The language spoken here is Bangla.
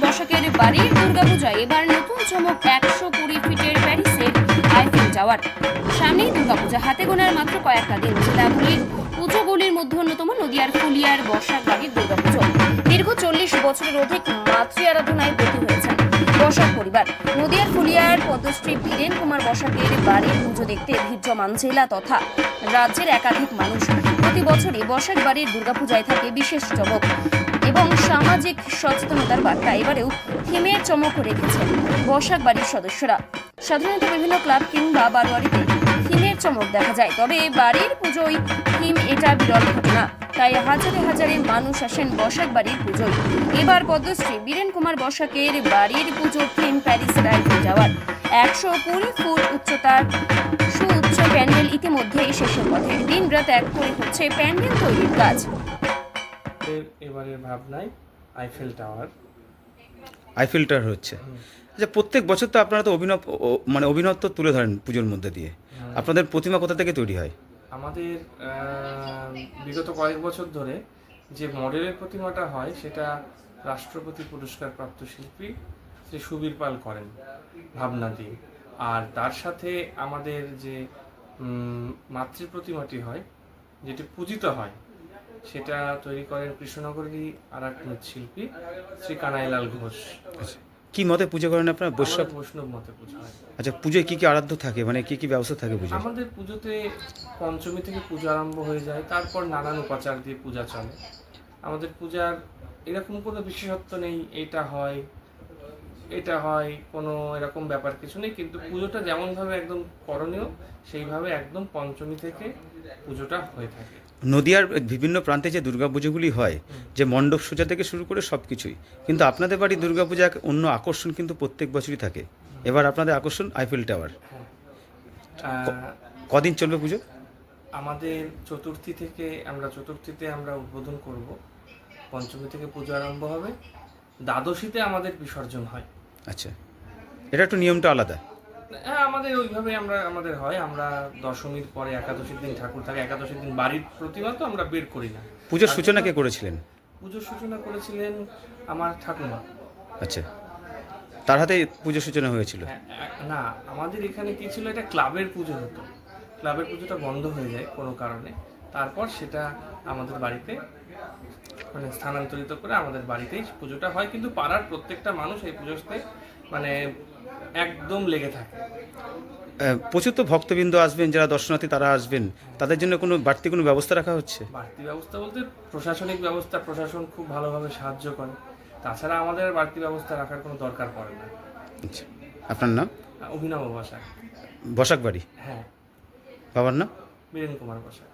বাড়ির দুর্গাপূজায়। এবার নতুন চমক একশো কুড়ি ফিটের প্যারিসের আইফেল টাওয়ার। সামনেই দুর্গাপূজা, হাতে গোনার মাত্র কয়েকটা দিন। জেলাগুলির পুজোগুলির মধ্যে অন্যতম নদিয়ার ফুলিয়ার বর্ষার বাড়ির দুর্গাপুজো। দীর্ঘ চল্লিশ বছরের অধিক মাতৃ আরাধনায় ফুলিয়ার পদ্মশ্রী বীরেন কুমার বসাকের বাড়ির পুজো দেখতে ভিড় জমান জেলা তথা রাজ্যের একাধিক মানুষ। প্রতি বছরই বসাক বাড়ির দুর্গাপূজায় থাকে বিশেষ চমক এবং সামাজিক সচেতনতার বার্তা এবারেও থিমের চমক রেখেছেন বসাক বাড়ির সদস্যরা। সাধারণত বিভিন্ন ক্লাব কিংবা বারোয়ারিতে থিমের চমক দেখা যায়, তবে বাড়ির পুজোয় থিম এটা বিরল ঘটনা। তাই হাজারে হাজারে মানুষ আসেন বসাক বাড়ির পুজোয়। এবার পদ্মশ্রী বীরেন কুমার বসাকের বাড়ির পুজোর থিম প্যারিসের আইফেল যাওয়ার। একশো কুড়ি ফুট উচ্চতার সুউচ্চ প্যান্ডেল ইতিমধ্যেই শেষের পথে। দিন রাত এক করে হচ্ছে প্যান্ডেল তৈরির কাজ। এবারের ভাবনায় আইফেল টাওয়ার আইফিল্টার হচ্ছে। আচ্ছা প্রত্যেক বছর তো আপনারা তো অভিনব ও- মানে অভিনব তো তুলে ধরেন পুজোর মধ্যে দিয়ে। আপনাদের প্রতিমা কোথা থেকে তৈরি হয়? আমাদের বিগত কয়েক বছর ধরে যে মডেলের প্রতিমাটা হয়, সেটা রাষ্ট্রপতি পুরস্কার প্রাপ্ত শিল্পী শ্রী সুবীর পাল করেন ভাবনা দিয়ে। আর তার সাথে আমাদের যে মাতৃ প্রতিমাটি হয়, যেটি পূজিত হয়, সেটা তৈরি করেন কৃষ্ণনগরী আর এক শিল্পী শ্রী কানাইলাল ঘোষ। আচ্ছা। কি মতে পূজা করেন আপনার? বৈষ্ণব? বৈষ্ণব মতে পুজো হয়। আচ্ছা পুজোয় কি কি আরাধ্য থাকে? মানে কি কি ব্যবস্থা থাকে পুজো আমাদের পুজোতে পঞ্চমী থেকে পূজা আরম্ভ হয়ে যায় তারপর নানান উপাচার দিয়ে পূজা চলে। আমাদের পূজার এরকম কোনো বিশেষত্ব নেই এটা হয় এটা হয় কোনো এরকম ব্যাপার কিছু নেই কিন্তু পুজোটা যেমনভাবে একদম করণীয় সেইভাবে একদম পঞ্চমী থেকে পুজোটা হয়ে থাকে। নদিয়ার বিভিন্ন প্রান্তে যে দুর্গাপুজোগুলি হয় যে মণ্ডপ সোজা থেকে শুরু করে সব কিছুই কিন্তু আপনাদের বাড়ির দুর্গাপূজা এক অন্য আকর্ষণ কিন্তু প্রত্যেক বছরই থাকে। এবার আপনাদের আকর্ষণ আইফেল টাওয়ার কদিন চলবে পুজো? আমাদের চতুর্থী থেকে আমরা চতুর্থীতে আমরা উদ্বোধন করব। পঞ্চমী থেকে পুজো আরম্ভ হবে। দ্বাদশীতে আমাদের বিসর্জন হয়। আচ্ছা। এটা একটু নিয়মটা আলাদা। হ্যাঁ আমাদের ওইভাবে আমরা আমাদের হয়। আমরা দশমীর পরে একাদশীর দিন ঠাকুর থাকে। একাদশীর দিন বাড়ির প্রতিমা তো আমরা বের করি না। পুজোর সূচনা কে করেছিলেন? পুজোর সূচনা করেছিলেন আমার ঠাকুমা। আচ্ছা। তার হাতে পুজোর সূচনা হয়েছিল? হ্যাঁ, না আমাদের এখানে কি ছিল? এটা ক্লাবের পুজো হতো। ক্লাবের পুজোটা বন্ধ হয়ে যায় কোনো কারণে। তারপর সেটা আমাদের বাড়িতে মানে স্থানান্তরিত করে আমাদের বাড়িতেই পুজোটা হয়। কিন্তু পাড়ার প্রত্যেকটা মানুষ এই পুজোতে মানে একদম লেগে থাকে। প্রচুর তো ভক্তবৃন্দ আসবেন যারা দর্শনার্থী তারা আসবেন। তাদের জন্য কোনো বাড়তি কোনো ব্যবস্থা রাখা হচ্ছে? বাড়তি ব্যবস্থা বলতে প্রশাসনিক ব্যবস্থা প্রশাসন খুব ভালোভাবে সাহায্য করে। তাছাড়া আমাদের বাড়তি ব্যবস্থা রাখার কোনো দরকার পড়ে না। আচ্ছা আপনার নাম? অভিনব বসাক। বসাক বাড়ি হ্যাঁ। বাবার নাম? বীরেন কুমার বসা